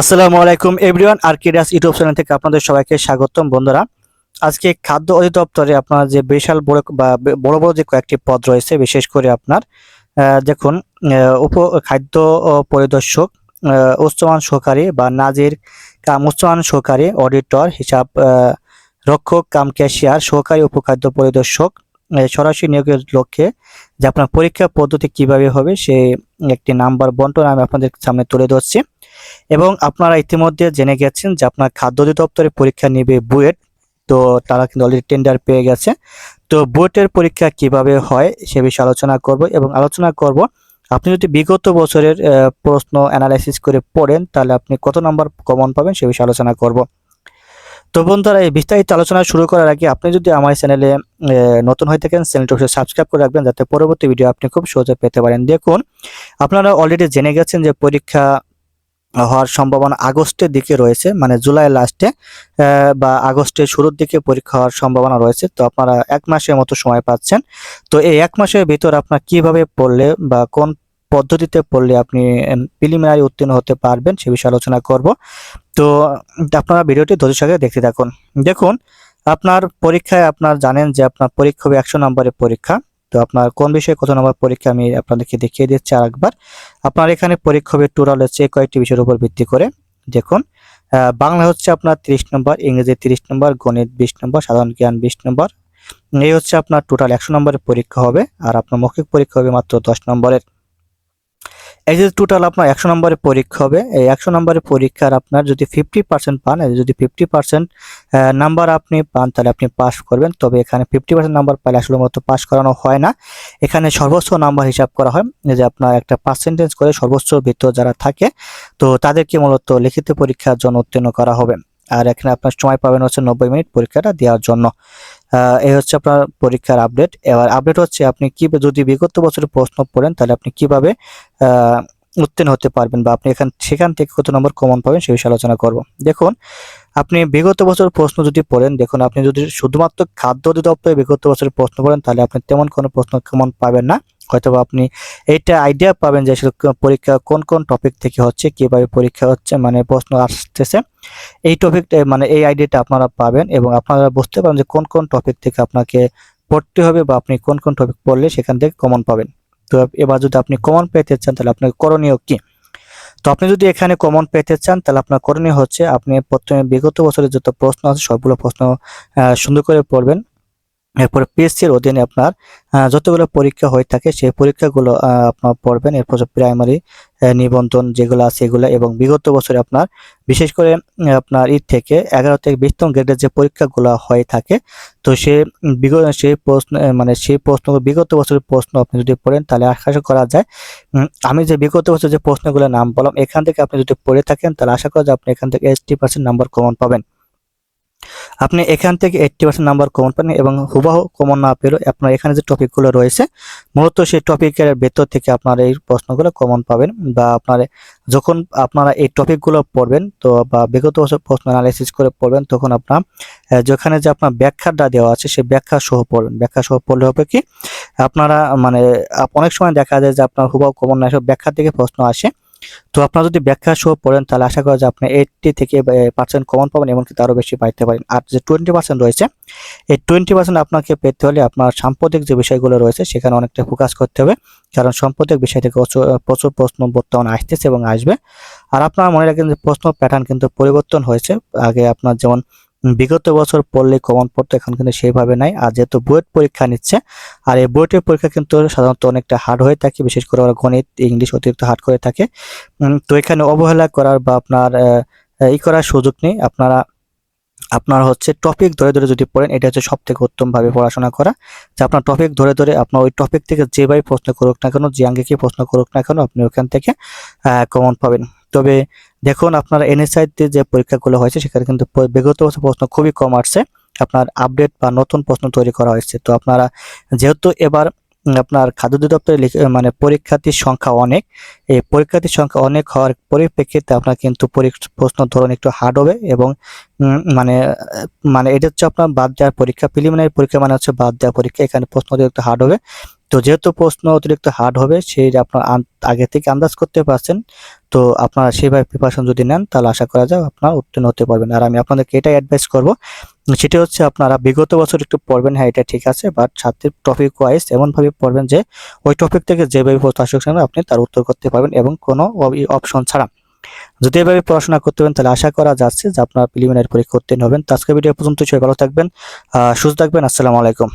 আসসালামু আলাইকুম এভরিওয়ান, আর আর্কিডাস ইউটিউব চ্যানেল থেকে আপনাদের সবাইকে স্বাগতম বন্ধুরা। আজকে খাদ্য অধিদপ্তরে আপনার যে বিশাল বড় বা বড় বড় যে কয়েকটি পদ রয়েছে, বিশেষ করে আপনার দেখুন উপ খাদ্য পরিদর্শক উচ্চমান সহকারী বা নাজির কাম, উচ্চমান সহকারী, অডিটর, হিসাব রক্ষক, কাম ক্যাশিয়ার, সহকারী উপখাদ্য পরিদর্শক সরাসরি নিয়োগের লক্ষ্যে যে আপনার পরীক্ষা পদ্ধতি কীভাবে হবে সে একটি নাম্বার, বন্টন আমি আপনাদের সামনে তুলে ধরছি। এবং আপনারা ইতিমধ্যে জেনে গেছেন যে আপনার খাদ্য অধিদপ্তরে পরীক্ষা নেবে বুয়েট। তো তারা কিন্তু অলরেডি টেন্ডার পেয়ে গেছে। তো বুয়েটের পরীক্ষা কীভাবে হয় সে বিষয়ে আলোচনা করব এবং আলোচনা করব, আপনি যদি বিগত বছরের প্রশ্ন অ্যানালাইসিস করে পড়েন, তাহলে আপনি কত নম্বর কমন পাবেন সে বিষয়ে আলোচনা করব। তো বন্ধুরা, এই বিস্তারিত আলোচনা শুরু করার আগে আপনি যদি আমার চ্যানেলে নতুন হয়ে থাকেন চ্যানেলটি অবশ্যই সাবস্ক্রাইব করে রাখবেন, যাতে পরবর্তী ভিডিও আপনি খুব সহজে পেতে পারেন। দেখুন, আপনারা অলরেডি জেনে গেছেন যে পরীক্ষা হওয়ার সম্ভাবনা আগস্টের দিকে রয়েছে মানে জুলাই লাস্টে বা আগস্টের শুরুর দিকে পরীক্ষা হওয়ার সম্ভাবনা রয়েছে। তো আপনারা এক মাসের মতো সময় পাচ্ছেন। তো এই এক মাসের ভিতর আপনার কীভাবে পড়লে বা কোন পদ্ধতিতে পড়লে আপনি প্রিলিমিনারি উত্তীর্ণ হতে পারবেন সে বিষয়ে আলোচনা করব। তো আপনারা ভিডিওটি ধৈর্য সহকারে দেখতে থাকুন। দেখুন, আপনার পরীক্ষায় আপনার জানেন যে আপনার পরীক্ষা হবে একশো নম্বরের পরীক্ষা। তো আপনার কোন বিষয়ে কত নম্বর পরীক্ষা আমি আপনাদেরকে দেখিয়ে দিচ্ছি আর একবার আপনার এখানে পরীক্ষা হবে টোটাল হচ্ছে কয়েকটি বিষয়ের উপর ভিত্তি করে। দেখুন বাংলা হচ্ছে আপনার তিরিশ নম্বর, ইংরেজি তিরিশ নম্বর, গণিত বিশ নম্বর, সাধারণ জ্ঞান বিশ নম্বর। এই হচ্ছে আপনার টোটাল একশো নম্বরের পরীক্ষা হবে, আর আপনার মৌখিক পরীক্ষা হবে মাত্র দশ নম্বরের। এই যে টোটাল আপনার একশো নম্বরের পরীক্ষা হবে, এই একশো নম্বরের পরীক্ষার আপনার যদি ফিফটি পার্সেন্ট পান যদি ফিফটি পার্সেন্ট নাম্বার আপনি পান, তাহলে আপনি পাস করবেন। তবে এখানে ফিফটি পার্সেন্ট নাম্বার পাইলে আসলে মতো পাস করানো হয় না। এখানে সর্বোচ্চ নাম্বার হিসাব করা হয় যে আপনার একটা পার্সেন্টেজ করে সর্বোচ্চ ভিতর যারা থাকে, তো তাদেরকে মূলত লিখিত পরীক্ষার জন্য উত্তীর্ণ করা হবে। আর এখানে আপনার সময় পাবেন হচ্ছে নব্বই মিনিট পরীক্ষাটা দেওয়ার জন্য। এই হচ্ছে আপনার পরীক্ষার আপডেট এবার আপডেট হচ্ছে আপনি কি যদি বিগত বছরের প্রশ্ন পড়েন, তাহলে আপনি কীভাবে উত্তীর্ণ হতে পারবেন বা আপনি এখান, সেখান থেকে কত নম্বর কমন পাবেন সে বিষয়ে আলোচনা করব। দেখুন, আপনি বিগত বছর প্রশ্ন যদি পড়েন, দেখুন আপনি যদি শুধুমাত্র খাদ্য অধিদপ্তরে বিগত বছরের প্রশ্ন পড়েন, তাহলে আপনি তেমন কোনো প্রশ্ন কমন পাবেন না। হয়তো আপনি এইটা আইডিয়া পাবেন যে আসলে পরীক্ষা কোন কোন টপিক থেকে হচ্ছে, কীভাবে পরীক্ষা হচ্ছে মানে প্রশ্ন আসতেছে। এই টপিক মানে এই আইডিয়াটা আপনারা পাবেন এবং আপনারা বুঝতে পারেন যে কোন কোন টপিক থেকে আপনাকে পড়তে হবে বা আপনি কোন কোন টপিক পড়লে সেখান থেকে কমন পাবেন। তো এবার যদি আপনি কমন পেতে চান, তাহলে আপনাকে করণীয় কি? তো আপনি যদি এখানে কমন পেতে চান, তাহলে আপনার করণীয় হচ্ছে আপনি প্রথমে বিগত বছরের যত প্রশ্ন আছে, সবগুলো প্রশ্ন সুন্দর করে পড়বেন। এরপরে পিএসসির অধীনে আপনার যতগুলো পরীক্ষা হয়ে থাকে, সেই পরীক্ষাগুলো আপনার পড়বেন। এরপর প্রাইমারি নিবন্ধন যেগুলো আছে এগুলো এবং বিগত বছরে আপনার, বিশেষ করে আপনার ঈদ থেকে এগারো থেকে বিশতম গ্রেডের যে পরীক্ষাগুলো হয়ে থাকে, তো সে, বিগত, সেই প্রশ্ন মানে সেই প্রশ্ন, বিগত বছরের প্রশ্ন আপনি যদি পড়েন, তাহলে আশা করা যায় আমি যে বিগত বছর যে প্রশ্নগুলো নাম বললাম, এখান থেকে আপনি যদি পড়ে থাকেন, তাহলে আশা করা যায় আপনি এখান থেকে এইটটি পার্সেন্ট নাম্বার কমন পাবেন। আপনি এখান থেকে এইটটি পার্সেন্ট নাম্বার কমন পাবেন এবং হুবাহু কমন না পেলেও আপনার এখানে যে টপিকগুলো রয়েছে, মূলত সেই টপিকের ভেতর থেকে আপনার এই প্রশ্নগুলো কমন পাবেন বা আপনার যখন আপনারা এই টপিকগুলো পড়বেন তো বা বিগত বছর প্রশ্ন অ্যানালাইসিস করে পড়বেন, তখন আপনার যেখানে যে আপনার ব্যাখ্যাটা দেওয়া আছে সেই ব্যাখ্যা সহ পড়বেন। ব্যাখ্যা সহ পড়লে হবে কি, আপনারা মানে অনেক সময় দেখা যায় যে আপনার হুবাহু কমন না এসে ব্যাখ্যা থেকে প্রশ্ন আসে তো আপনারা যদি ব্যাখ্যা সহ পড়েন, তাহলে আশা করা যায় আপনি এইটটি থেকে পার্সেন্ট কমন পাবেন এমনকি তারও বেশি পাইতে পারেন। আর যে টোয়েন্টি পার্সেন্ট রয়েছে, এই টোয়েন্টি পার্সেন্ট আপনাকে পেতে হলে আপনার সাম্প্রতিক যে বিষয়গুলো রয়েছে, সেখানে অনেকটা ফোকাস করতে হবে। কারণ সাম্প্রতিক বিষয় থেকে প্রচুর প্রচুর প্রশ্ন বর্তমানে আসতেছে এবং আসবে। আর আপনারা মনে রাখেন যে প্রশ্ন প্যাটার্ন কিন্তু পরিবর্তন হয়েছে। আগে আপনার যেমন বিগত বছর পড়লে কমন পড়তো, এখন কিন্তু সেইভাবে নাই। আর যেহেতু বুয়েট পরীক্ষা নিচ্ছে, আর এই বুয়েটের পরীক্ষা কিন্তু সাধারণত অনেকটা হার্ড হয়ে থাকে, বিশেষ করে ওরা গণিত, ইংলিশ অতিরিক্ত হার্ড করে থাকে। তো এখানে অবহেলা করার বা আপনার ই করার সুযোগ নেই। আপনারা, আপনার হচ্ছে টপিক ধরে ধরে যদি পড়েন, এটা হচ্ছে সব থেকে উত্তমভাবে পড়াশোনা করা। যে আপনার টপিক ধরে ধরে, আপনার ওই টপিক থেকে যেভাবে প্রশ্ন করুক না কেন, যে আঙ্গিকে প্রশ্ন করুক না কেন, আপনি ওখান থেকে কমন পাবেন। তবে দেখুন, আপনার এনএসআইতে যে পরীক্ষাগুলো হয়েছে, সেখানে কিন্তু বিগত বছর প্রশ্ন খুবই কম আসছে। আপনার আপডেট বা নতুন প্রশ্ন তৈরি করা হয়েছে। তো আপনারা যেহেতু এবার আপনার খাদ্য অধিদপ্তরে লিখ- মানে পরীক্ষার্থীর সংখ্যা অনেক, এই পরীক্ষার্থীর সংখ্যা অনেক হওয়ার পরিপ্রেক্ষিতে আপনার কিন্তু প্রশ্ন ধরন একটু হার্ড হবে এবং মানে মানে এটা হচ্ছে আপনার বাদ দেওয়ার পরীক্ষা প্রিলিমিনারি পরীক্ষা মানে হচ্ছে বাদ দেওয়া পরীক্ষা। এখানে প্রশ্ন একটু হার্ড হবে তো যেহেতু প্রশ্ন অতিরিক্ত হার্ড হবে, সেই আপনার আগে থেকে আন্দাজ করতে পারছেন, তো আপনারা সেভাবে প্রিপারেশন যদি নেন, তাহলে আশা করা যায় আপনার উত্তীর্ণ হতে পারবেন। আর আমি আপনাদেরকে এটাই অ্যাডভাইস করব, সেটা হচ্ছে আপনারা বিগত বছর একটু পড়বেন হ্যাঁ এটা ঠিক আছে বাট সাথে টপিক ওয়াইজ এমনভাবে পড়বেন যে, ওই টপিক থেকে যেভাবে প্রশ্ন আসুক আপনি তার উত্তর করতে পারবেন এবং কোনো অপশন ছাড়া। যদি এভাবে পড়াশোনা করতে পারেন, তাহলে আশা করা যাচ্ছে যে আপনার প্রিলিমিনারি পরীক্ষা উত্তীর্ণ হবেন। তো আজকে ভিডিও পর্যন্ত সবাই ভালো থাকবেন সুস্থ থাকবেন, আসসালামু আলাইকুম।